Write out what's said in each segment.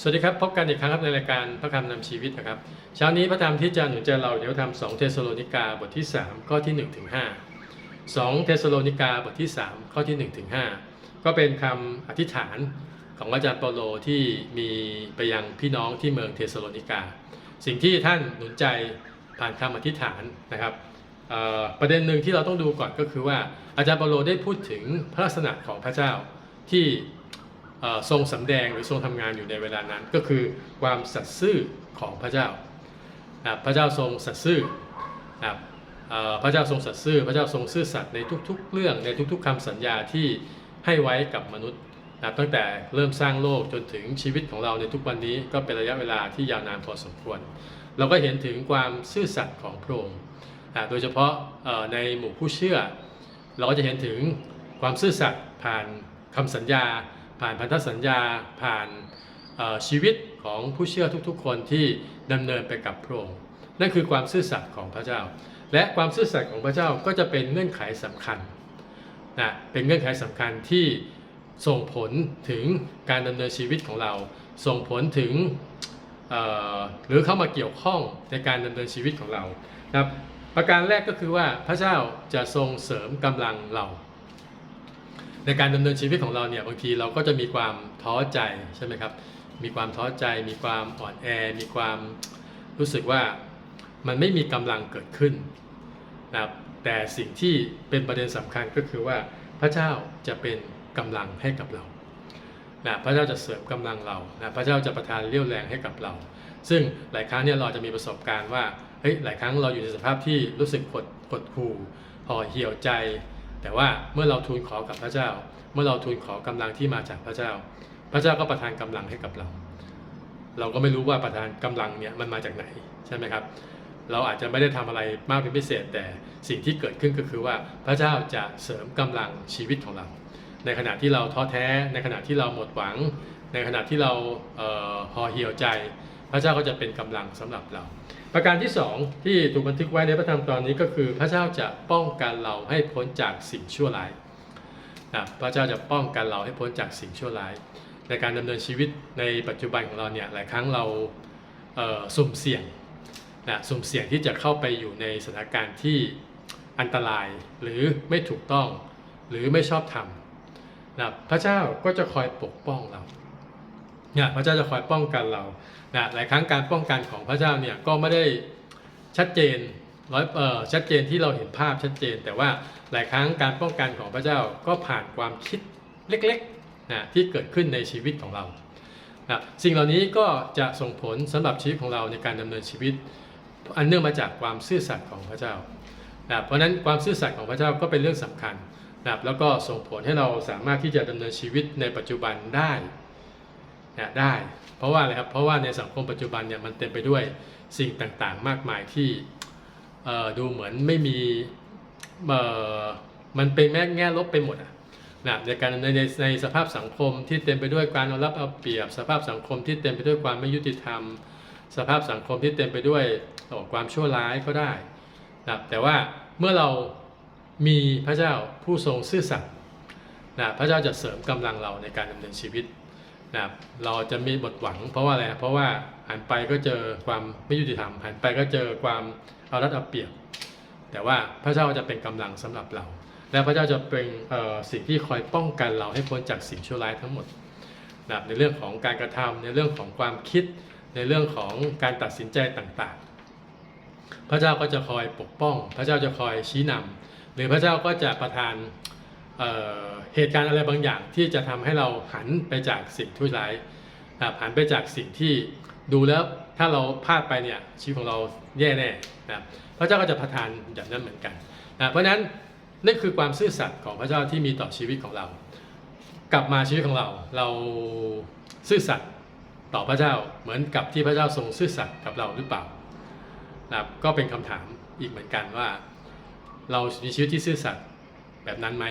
สวัสดีครับ พบกันอีกครั้งครับในรายการพระคำนำชีวิตนะครับ เช้านี้พระธรรมที่จะหนุนใจเราเดี๋ยวทำสองเทสโลนิกาบทที่ 3 ข้อที่1ถึง5 2เทสโลนิกาบทที่ 3 ข้อที่1ถึง5ก็เป็นคำอธิษฐานของอาจารย์เปโลที่มีไปยังพี่น้องที่เมืองเทสโลนิกา สิ่งที่ท่านหนุนใจผ่านคำอธิษฐานนะครับประเด็นหนึ่งที่เราต้องดูก่อนก็คือว่าอาจารย์เปโลได้พูดถึงพระลักษณะของพระเจ้าที่ ทรงสำแดงหรือทรงทำงานอยู่ในเวลานั้น ก็คือความสัตย์ซื่อของพระเจ้า พระเจ้าทรงสัตย์ซื่อพระเจ้าทรงสัตย์ซื่อ พระเจ้าทรงซื่อสัตย์ในทุกๆ เรื่องในทุกๆคำสัญญาที่ให้ไว้กับมนุษย์นะตั้งแต่เริ่มสร้างโลกจนถึงชีวิตของเราในทุกวันนี้ก็เป็นระยะเวลาที่ยาวนานพอสมควร เราก็เห็นถึงความซื่อสัตย์ของพระองค์โดยเฉพาะในหมู่ผู้เชื่อ เราก็จะเห็นถึงความซื่อสัตย์ผ่านคำสัญญา ผ่านพันธสัญญาผ่านชีวิตของผู้เชื่อทุกๆ คนที่ดำเนินไปกับพระองค์นั่นคือความซื่อสัตย์ของพระเจ้า และความซื่อสัตย์ของพระเจ้าก็จะเป็นเงื่อนไขสำคัญนะเป็นเงื่อนไขสำคัญที่ส่งผลถึงการดำเนินชีวิตของเรา ส่งผลถึงหรือเข้ามาเกี่ยวข้องในการดำเนินชีวิตของเรานะครับประการแรกก็คือว่าพระเจ้าจะทรงเสริมกำลังเรา ในการดำเนินชีวิตของเราเนี่ยบางทีเราก็จะมีความท้อใจใช่ไหมครับ มีความท้อใจ มีความอ่อนแอ มีความรู้สึกว่ามันไม่มีกำลังเกิดขึ้นนะครับแต่สิ่งที่เป็นประเด็นสำคัญก็คือว่าพระเจ้าจะเป็นกำลังให้กับเรานะพระเจ้าจะเสริมกำลังเรานะพระเจ้าจะประทานเรี่ยวแรงให้กับเรา ซึ่งหลายครั้งเนี่ยเราจะมีประสบการณ์ว่าเฮ้ยหลายครั้งเราอยู่ในสภาพที่รู้สึกกดกดขู่ห่อเหี่ยวใจ แต่ว่าเมื่อเราทูลขอกับพระเจ้า เมื่อเราทูลขอกำลังที่มาจากพระเจ้า พระเจ้าก็ประทานกำลังให้กับเรา เราก็ไม่รู้ว่าประทานกำลังเนี่ยมันมาจากไหนใช่ไหมครับ เราอาจจะไม่ได้ทำอะไรมากเป็นพิเศษ แต่สิ่งที่เกิดขึ้นก็คือว่าพระเจ้าจะเสริมกำลังชีวิตของเรา ในขณะที่เราท้อแท้ ในขณะที่เราหมดหวัง ในขณะที่เราเอ่อห่อเหี่ยวใจ พระเจ้าก็จะเป็นกำลังสำหรับเรา ประการที่สองที่ถูกบันทึกไว้ในพระธรรมตอนนี้ก็คือ พระเจ้าจะป้องกันเราให้พ้นจากสิ่งชั่วร้ายนะพระเจ้าจะป้องกันเราให้พ้นจากสิ่งชั่วร้าย ในการดำเนินชีวิตในปัจจุบันของเราเนี่ยหลายครั้งเราเสุ่มเสี่ยงนะสุ่มเสี่ยงที่จะเข้าไปอยู่ในสถานการณ์ที่อันตรายหรือไม่ถูกต้องหรือไม่ชอบธรรมนะพระเจ้าก็จะคอยปกป้องเรา เนี่ยพระเจ้าจะคอยป้องกันเรานะหลายครั้งการป้องกันของพระเจ้าเนี่ยก็ไม่ได้ชัดเจนร้อยเออชัดเจนที่เราเห็นภาพชัดเจน แต่ว่าหลายครั้งการป้องกันของพระเจ้าก็ผ่านความคิดเล็กๆนะที่เกิดขึ้นในชีวิตของเรานะสิ่งเหล่านี้ก็จะส่งผลสำหรับชีวิตของเราในการดำเนินชีวิต อันเนื่องมาจากความซื่อสัตย์ของพระเจ้านะเพราะฉะนั้นความซื่อสัตย์ของพระเจ้าก็เป็นเรื่องสำคัญนะแล้วก็ส่งผลให้เราสามารถที่จะดำเนินชีวิตในปัจจุบันได้ นี่ยได้ เพราะว่าอะไรครับเพราะว่าในสังคมปัจจุบันเนี่ยมันเต็มไปด้วยสิ่งต่างๆ มากมายที่ดูเหมือนไม่มีมันเป็นแง่แง่ลบไปหมดอะนะในการในในในสภาพสังคมที่เต็มไปด้วยการเอารับเอาเปรียบ สภาพสังคมที่เต็มไปด้วยความไม่ยุติธรรม สภาพสังคมที่เต็มไปด้วยความชั่วร้ายก็ได้นะแต่ว่าเมื่อเรามีพระเจ้าผู้ทรงซื่อสัตย์นะพระเจ้าจะเสริมกำลังเราในการดำเนินชีวิต นะครับเราจะมีบทหวัง เพราะว่าอะไรเพราะว่าหันไปก็เจอความไม่ยุติธรรมหันไปก็เจอความเอารัดเอาเปรียบ แต่ว่าพระเจ้าจะเป็นกำลังสำหรับเรา และพระเจ้าจะเป็นสิ่งที่คอยป้องกันเราให้พ้นจากสิ่งชั่วร้ายทั้งหมดนะในเรื่องของการกระทำในเรื่องของความคิด ในเรื่องของการตัดสินใจต่างๆ พระเจ้าก็จะคอยปกป้อง พระเจ้าจะคอยชี้นำหรือพระเจ้าก็จะประทาน เเหตุการณ์อะไรบางอย่างที่จะทำให้เราหันไปจากสิ่งทุร้ายนะครับหันไปจากสิ่งที่ดูแล้วถ้าเราพลาดไปเนี่ยชีวิตของเราแย่แน่นะพระเจ้าก็จะประทานอย่างนั้นเหมือนกันนะเพราะฉะนั้นนั่คือความซื่อสัตย์ของพระเจ้าที่มีต่อชีวิตของเรา กลับมาชีวิตของเราเราซื่อสัตย์ต่อพระเจ้าเหมือนกับที่พระเจ้าทรงซื่อสัตย์กับเราหรือเปล่านะก็เป็นคำถามอีกเหมือนกันว่า เรามีชีวิตที่ซื่อสัตย์แบบนั้นไหม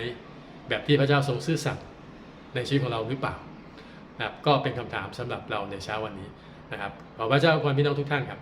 แบบที่พระเจ้าทรงซื่อสัตย์ในชีวิตของเราหรือเปล่านะครับก็เป็นคำถามสำหรับเราในเช้าวันนี้นะครับขอพระเจ้าพรพี่น้องทุกท่านครับ